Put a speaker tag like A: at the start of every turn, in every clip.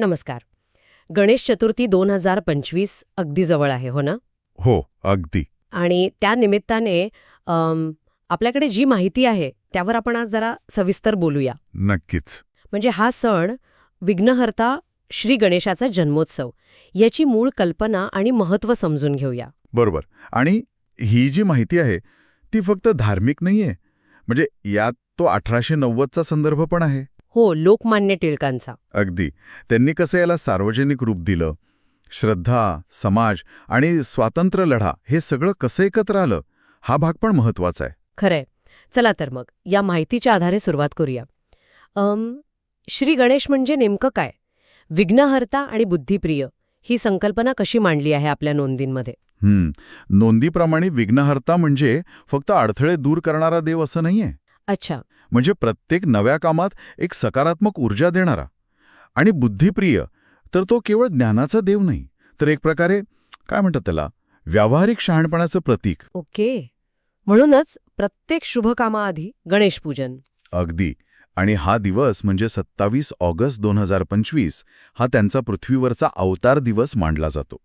A: नमस्कार. गणेश चतुर्थी दोन हजार पंचवीस अगदी जवळ आहे हो ना?
B: हो अगदी.
A: आणि त्या निमित्ताने आपल्याकडे जी माहिती आहे त्यावर आपण आज जरा सविस्तर बोलूया.
B: नक्कीच.
A: म्हणजे हा सण विघ्नहर्ता श्री गणेशाचा जन्मोत्सव. याची मूळ कल्पना आणि महत्त्व समजून घेऊया.
B: बरोबर. आणि ही जी माहिती आहे ती फक्त धार्मिक नाहीये. म्हणजे यात तो अठराशे नव्वदचा संदर्भ पण आहे.
A: हो लोकमान्य टिळकांचा.
B: अगदी. त्यांनी कसं याला सार्वजनिक रूप दिलं? श्रद्धा समाज आणि स्वातंत्र्य लढा हे सगळं कसं एकत्र आलं? हा भाग पण महत्त्वाचा आहे.
A: खरंय. चला तर मग या माहितीच्या आधारे सुरुवात करूया. अम, श्री गणेश म्हणजे नेमकं काय? विघ्नहर्ता आणि बुद्धिप्रिय ही संकल्पना कशी मांडली आहे आपल्या नोंदींमध्ये?
B: हम्म. नोंदीप्रमाणे विघ्नहर्ता म्हणजे फक्त अडथळे दूर करणारा देव असं नाहीये?
A: अच्छा.
B: म्हणजे प्रत्येक नव्या कामात एक सकारात्मक ऊर्जा देणारा आणि बुद्धिप्रिय तर तो केवळ ज्ञानाचा देव नाही तर एक प्रकारे काय म्हणतात त्याला व्यावहारिक शहाणपणाचं प्रतीक.
A: ओके. म्हणूनच प्रत्येक शुभकामाआधी गणेशपूजन
B: अगदी. आणि हा दिवस म्हणजे सत्तावीस ऑगस्ट दोन हजार पंचवीस हा त्यांचा पृथ्वीवरचा अवतार दिवस मानला जातो.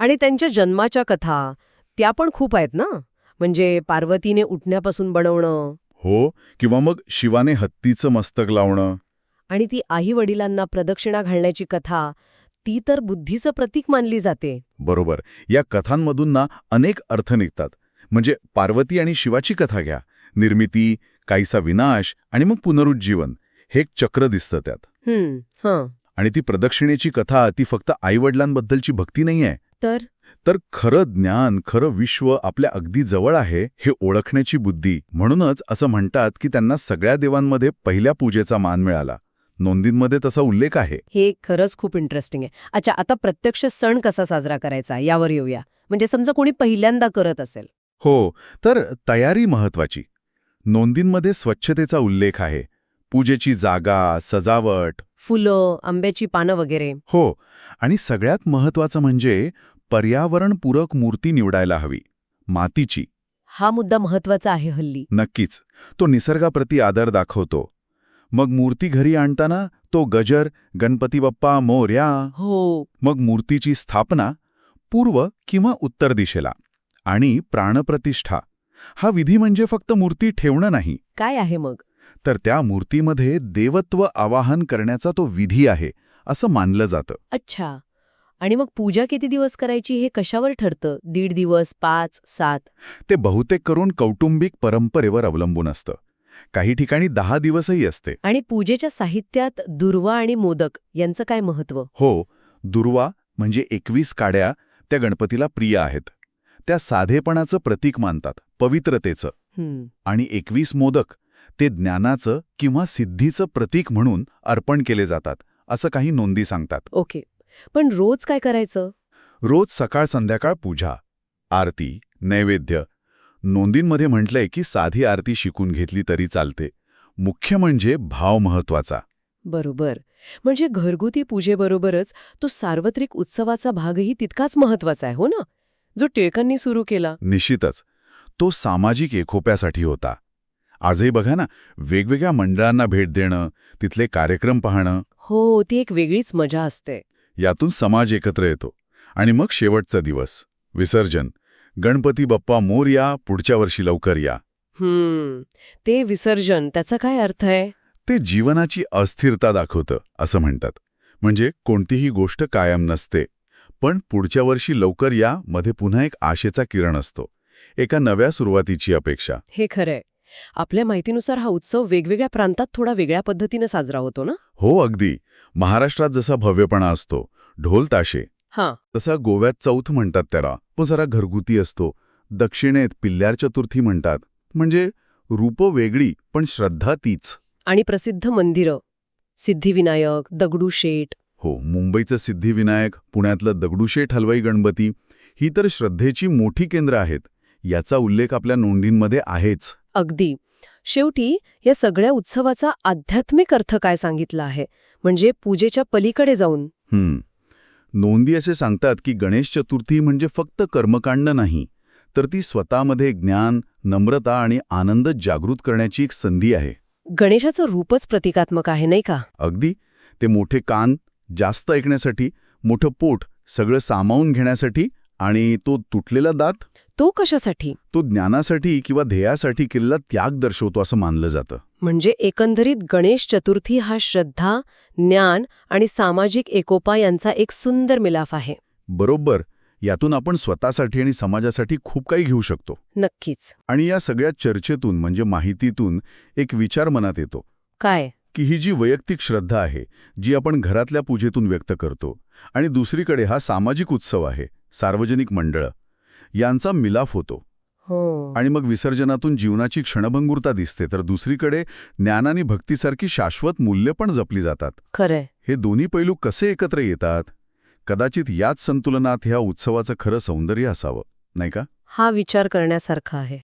A: आणि त्यांच्या जन्माच्या कथा त्या पण खूप आहेत ना? म्हणजे पार्वतीने उठण्यापासून बनवणं.
B: हो किंवा मग शिवाने हत्तीचं मस्तक लावणं.
A: आणि ती आई वडिलांना प्रदक्षिणा घालण्याची कथा ती तर बुद्धीचं प्रतीक मानली जाते.
B: बरोबर. या कथांमधून ना अनेक अर्थ निघतात. म्हणजे पार्वती आणि शिवाची कथा घ्या. निर्मिती काहीसा विनाश आणि मग पुनरुज्जीवन. हे एक चक्र दिसतं त्यात. आणि ती प्रदक्षिणेची कथा ती फक्त आईवडिलांबद्दलची भक्ती नाहीये.
A: तर?
B: तर खरं ज्ञान खरं विश्व आपल्या अगदी जवळ आहे हे ओळखण्याची बुद्धी. म्हणूनच असं म्हणतात की त्यांना सगळ्या देवांमध्ये पहिल्या पूजेचा मान मिळाला. नोंदींमध्ये तसा उल्लेख आहे.
A: हे खरंच खूप इंटरेस्टिंग आहे. अच्छा आता प्रत्यक्ष सण कसा साजरा करायचा? यावर येऊया. म्हणजे समजा कोणी पहिल्यांदा करत असेल.
B: हो तर तयारी महत्वाची. नोंदींमध्ये स्वच्छतेचा उल्लेख आहे. पूजेची जागा सजावट
A: फुलं आंब्याची पानं वगैरे.
B: हो आणि सगळ्यात महत्वाचं म्हणजे पर्यावरणपूरक मूर्ती निवडायला हवी मातीची.
A: हा मुद्दा महत्त्वाचा आहे हल्ली.
B: नक्कीच तो निसर्गाप्रती आदर दाखवतो. मग मूर्ती घरी आणताना तो गजर गणपती बाप्पा मोर्या
A: हो.
B: मग मूर्तीची स्थापना पूर्व किंवा उत्तर दिशेला आणि प्राणप्रतिष्ठा. हा विधी म्हणजे फक्त मूर्ती ठेवणं नाही.
A: काय आहे मग?
B: तर त्या मूर्तीमध्ये देवत्व आवाहन करण्याचा तो विधी आहे असं मानलं जातं.
A: अच्छा. आणि मग पूजा किती दिवस करायची हे कशावर ठरतं? दीड दिवस पाच सात?
B: ते बहुतेक करून कौटुंबिक परंपरेवर अवलंबून असतं. काही ठिकाणी दहा दिवसही असते.
A: आणि पूजेच्या साहित्यात दुर्वा आणि मोदक यांचं काय महत्त्व
B: हो दुर्वा म्हणजे एकवीस काड्या त्या गणपतीला प्रिय आहेत. त्या साधेपणाचं प्रतीक मानतात पवित्रतेचं. आणि एकवीस मोदक ते ज्ञानाचं किंवा सिद्धीचं प्रतीक म्हणून अर्पण केले जातात असं काही नोंदी सांगतात.
A: ओके. पण रोज काय करायचं?
B: रोज सकाळ संध्याकाळ पूजा आरती नैवेद्य. नोंदींमध्ये म्हटलंय की साधी आरती शिकून घेतली तरी चालते. मुख्य म्हणजे भाव महत्त्वाचा.
A: बरोबर. म्हणजे घरगुती पूजेबरोबरच तो सार्वत्रिक उत्सवाचा भागही तितकाच महत्त्वाचा आहे हो ना? जो टिळकांनी सुरू केला.
B: निश्चितच. तो सामाजिक एकोप्यासाठी होता. आजही बघा ना वेगवेगळ्या मंडळांना भेट देणं तिथले कार्यक्रम पाहणं.
A: हो ती एक वेगळीच मजा असते.
B: यातून समाज एकत्र येतो. आणि मग शेवटचा दिवस. विसर्जन. गणपती बाप्पा मोरया पुढच्या वर्षी लवकर या.
A: हम्म. ते विसर्जन त्याचा काय अर्थ आहे?
B: ते जीवनाची अस्थिरता दाखवतं असं म्हणतात. म्हणजे कोणतीही गोष्ट कायम नसते. पण पुढच्या वर्षी लवकर या मध्ये पुन्हा एक आशेचा किरण असतो. एका नव्या सुरुवातीची अपेक्षा.
A: हे खरंय. आपल्या माहितीनुसार हा उत्सव वेगवेगळ्या प्रांतात थोडा वेगळ्या पद्धतीने साजरा होतो ना?
B: हो अगदी. महाराष्ट्रात जसा भव्यपणा असतो ढोल ताशे
A: हां.
B: तसा गोव्यात चौथ म्हणतात त्याला. तो जरा घरगुती असतो. दक्षिणेत पिल्ल्यार चतुर्थी म्हणतात. म्हणजे रूपं वेगळी पण श्रद्धा तीच.
A: आणि प्रसिद्ध मंदिरं सिद्धिविनायक दगडूशेठ
B: हो मुंबईचं सिद्धिविनायक पुण्यातलं दगडूशेठ हलवाई गणपती ही तर श्रद्धेची मोठी केंद्र आहेत. याचा उल्लेख आपल्या नोंदींमध्ये आहेच.
A: अगदी. शेवटी या सगळ्या उत्सवाचा आध्यात्मिक अर्थ काय सांगितला आहे? म्हणजे पूजेच्या पलीकडे जाऊन.
B: हम्म. नोंदी असे सांगतात की गणेश चतुर्थी म्हणजे फक्त कर्मकांड नाही तर ती स्वतःमध्ये ज्ञान नम्रता आणि आनंद जागृत करण्याची एक संधी आहे.
A: गणेशाचं रूपच प्रतिकात्मक आहे नाही का?
B: अगदी. ते मोठे कान जास्त ऐकण्यासाठी मोठं पोट सगळं सामावून घेण्यासाठी आणि तो तुटलेला दात?
A: तो कशासाठी?
B: तो ज्ञानासाठी किंवा ध्येयासाठी केलेला त्याग दर्शवतो असं मानलं जातं.
A: म्हणजे एकंदरीत गणेश चतुर्थी हा श्रद्धा ज्ञान आणि सामाजिक एकोपा यांचा एक सुंदर मिलाफ आहे.
B: बरोबर. यातून आपण स्वतःसाठी आणि समाजासाठी खूप काही घेऊ शकतो.
A: नक्कीच.
B: आणि या सगळ्या चर्चेतून म्हणजे माहितीतून एक विचार मनात येतो.
A: काय?
B: की ही जी वैयक्तिक श्रद्धा आहे जी आपण घरातल्या पूजेतून व्यक्त करतो आणि दुसरीकडे हा सामाजिक उत्सव आहे सार्वजनिक मंडळं यांचा मिलाफ होतो.
A: हो.
B: आणि मग विसर्जनातून जीवनाची क्षणभंगुरता दिसते. तर दुसरीकडे ज्ञान आणि भक्तीसारखी शाश्वत मूल्य पण जपली जातात.
A: खरंय.
B: हे दोन्ही पैलू कसे एकत्र येतात? कदाचित याच संतुलनात ह्या उत्सवाचं खरं सौंदर्य असावं नाही का?
A: हा विचार करण्यासारखा आहे.